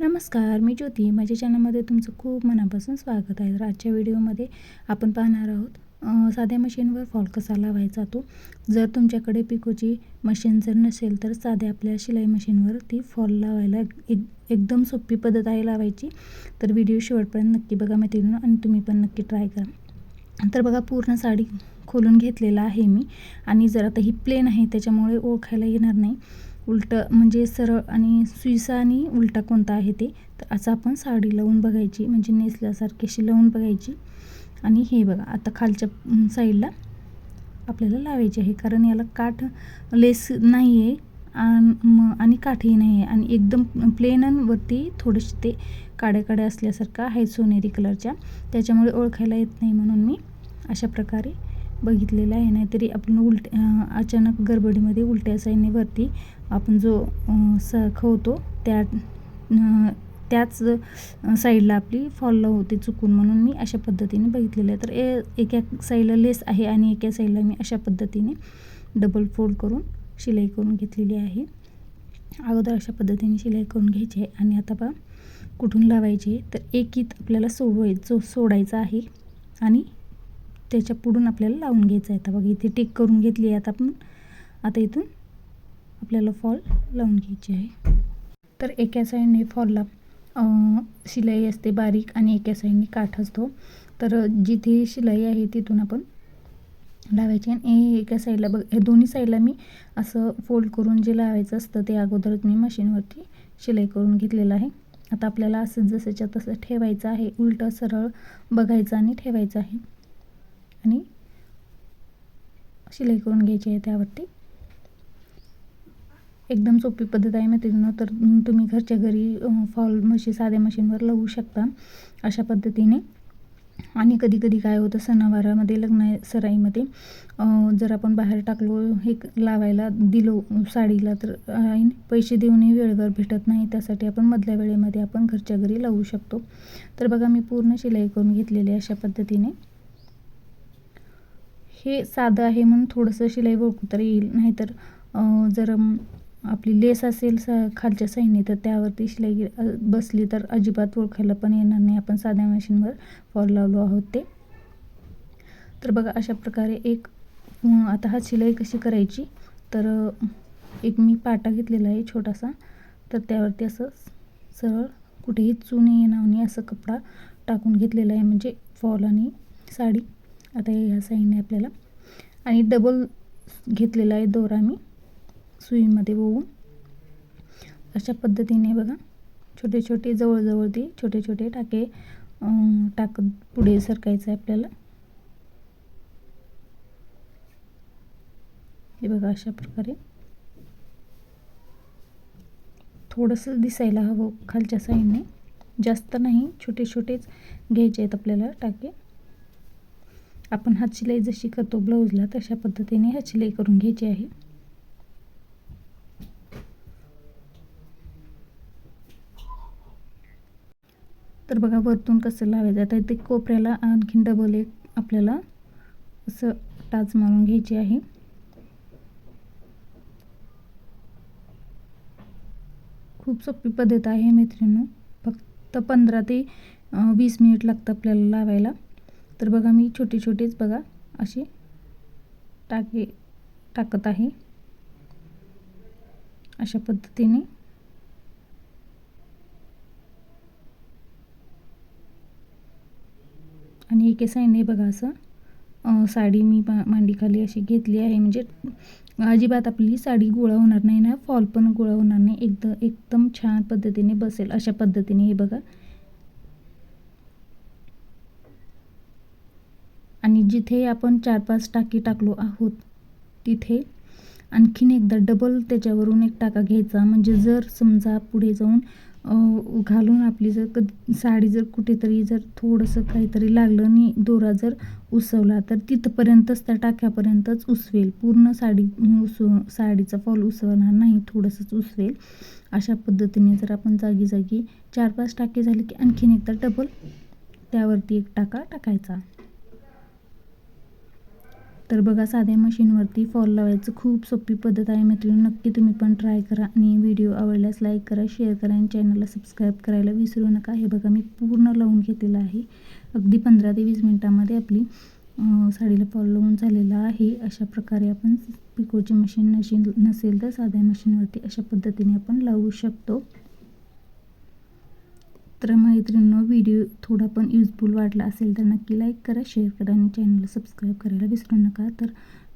नमस्कार मी ज्योती. माझ्या चॅनलमध्ये तुमचं खूप मनापासून स्वागत आहे. तर आजच्या व्हिडिओमध्ये आपण पाहणार आहोत साध्या मशीनवर फॉल कसा लावायचा तो जर तुमच्याकडे पिकोची मशीन जर नसेल तर साध्या आपल्या शिलाई मशीनवर ती फॉल लावायला एक एकदम सोपी पद्धत आहे लावायची. तर व्हिडिओ शेवटपर्यंत नक्की बघा मैत्रिणी आणि तुम्ही पण नक्की ट्राय करा. तर बघा पूर्ण साडी खोलून घेतलेला आहे मी. आणि जर आता ही प्लेन आहे त्याच्यामुळे ओळखायला येणार नाही. उलटं म्हणजे सरळ आणि सुईसा आणि उलटा कोणता आहे ते तर असं आपण साडी लावून बघायची म्हणजे नेसल्यासारखी अशी लावून बघायची. आणि हे बघा आता खालच्या साईडला आपल्याला लावायची आहे कारण याला काठ लेस नाही आहे आणि काठही नाही आहे आणि एकदम प्लेन आणि वरती थोडेसे ते काड्या काड्या असल्यासारखं आहे सोनेरी कलरच्या. त्याच्यामुळे ओळखायला येत नाही म्हणून मी अशा प्रकारे बघितलेलं आहे नाहीतरी आपण उलट अचानक गडबडीमध्ये उलट्या साईडने वरती आपण जो सखवतो स खवतो त्या त्याच साईडला आपली फॉल होते चुकून म्हणून मी अशा पद्धतीने बघितलेलं आहे. तर ए एका साईडला लेस आहे आणि एका साईडला मी अशा पद्धतीने डबल फोल्ड करून शिलाई करून घेतलेली आहे. अगोदर अशा पद्धतीने शिलाई करून घ्यायची आहे आणि आता बा कुठून लावायची तर एक ईत आपल्याला सोडवायचं सोडायचं आहे आणि त्याच्या पुढून आपल्याला लावून घ्यायचं आहे. आता बघा इथे टिक करून घेतली आहे आता आपण. आता इथून आपल्याला फॉल लावून घ्यायची आहे. तर एका साईडने फॉलला शिलाई असते बारीक आणि एका साईडने काठ असतो. तर जिथे शिलाई आहे तिथून आपण लावायची आणि एका साईडला बघ हे दोन्ही साईडला मी असं फोल्ड करून जे लावायचं असतं ते अगोदरच मी मशीनवरती शिलाई करून घेतलेलं आहे. आता आपल्याला असं जसंच्या तसं ठेवायचं आहे. उलटं सरळ बघायचं आणि ठेवायचं आहे. आणि शिलाई करून घ्यायची आहे त्यावरती. एकदम सोपी पद्धत आहे मैत्रिणीनं तर तुम्ही घरच्या घरी फॉल मशीन साध्या मशीनवर लावू शकता अशा पद्धतीने. आणि कधी कधी काय होतं सणावारामध्ये लग्न सराईमध्ये जर आपण बाहेर टाकलो हे लावायला दिलो साडीला तर पैसे देऊनही वेळेवर भेटत नाही. त्यासाठी आपण मधल्या वेळेमध्ये आपण घरच्या घरी लावू शकतो. तर बघा मी पूर्ण शिलाई करून घेतलेली अशा पद्धतीने. हे साधं आहे म्हणून थोडंसं शिलाई ओळखू तर येईल. नाहीतर जर आपली लेस असेल स खालच्या साईडने तर त्यावरती शिलाई बसली तर अजिबात ओळखायला पण येणार नाही. आपण साध्या मशीनवर फॉल लावलो आहोत ते. तर बघा अशा प्रकारे एक आता हा शिलाई कशी करायची? तर एक मी पाटा घेतलेला आहे छोटासा. तर त्यावरती असं सरळ कुठेही चुने येणार नाही. असं कपडा टाकून घेतलेला आहे. म्हणजे फॉल आणि साडी. आता हे ह्या साईडने आपल्याला. आणि डबल घेतलेला आहे दोरा मी सुईमध्ये बोवून अशा पद्धतीने बघा छोटे छोटे जवळजवळ ते छोटे छोटे टाके टाकत पुढे सरकायचं आहे आपल्याला. हे बघा अशा प्रकारे. थोडंसं दिसायला हवं खालच्या साईडने. जास्त नाही छोटे छोटेच घ्यायचे आहेत आपल्याला टाके. आपण हात शिलाई जशी करतो ब्लाऊजला तशा पद्धतीने हात शिलाई करून घ्यायची आहे. तर बघा वरतून कसं लावायचं आता ते कोपऱ्याला आणखीन डबल एक आपल्याला असं टाच मारून घ्यायची आहे. खूप सोपी पद्धत आहे मैत्रिणी फक्त पंधरा ते वीस मिनिट लागतं आपल्याला लावायला. तर बघा मी छोटे छोटेच बघा असे टाके टाकत आहे. अशा पद्धतीने. आणि एके साईडने बघा असं साडी मी मा मांडीखाली अशी घेतली आहे. म्हणजे अजिबात आपली साडी गोळा होणार नाही ना फॉल पण गोळा होणार नाही. एकदम एकदम छान पद्धतीने बसेल. अशा पद्धतीने हे बघा. आणि जिथे आपण चार पाच टाकी टाकलो आहोत तिथे आणखीन एकदा डबल त्याच्यावरून एक टाका घ्यायचा. म्हणजे जर समजा पुढे जाऊन घालून आपली जर कधी साडी जर कुठेतरी जर थोडंसं काहीतरी लागलं आणि दोरा जर उसवला तर तिथपर्यंतच त्या टाक्यापर्यंतच उसवेल. पूर्ण साडी उसव साडीचा फॉल उसवणार नाही थोडंसंच उसवेल. अशा पद्धतीने जर आपण जागी जागी चार पाच टाके झाले की आणखीन एकदा डबल त्यावरती एक टाका टाकायचा. तर बघा साध्या मशीनवरती फॉल लावायचं खूप सोपी पद्धत आहे मित्रांनो नक्की तुम्ही पण ट्राय करा आणि व्हिडिओ आवडल्यास लाईक करा शेअर करा आणि चॅनलला सबस्क्राईब करायला विसरू नका. हे बघा मी पूर्ण लावून घेतलेलं आहे. अगदी पंधरा ते वीस मिनटामध्ये आपली साडीला फॉल लावून झालेला आहे. अशा प्रकारे आपण पिकोची मशीन नशीन नसेल तर साध्या मशीनवरती अशा पद्धतीने आपण लावू शकतो. तर मैत्रिणींनो व्हिडिओ थोडा पण युजफुल वाटला असेल तर नक्की लाईक करा शेअर करा आणि चॅनलला सबस्क्राईब करायला विसरू नका. तर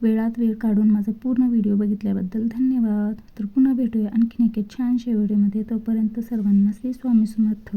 वेळात वेळ काढून माझा पूर्ण व्हिडिओ बघितल्याबद्दल धन्यवाद. तर पुन्हा भेटूया आणखीन एका छानशा व्हिडिओमध्ये तोपर्यंत सर्वांना श्री स्वामी समर्थ.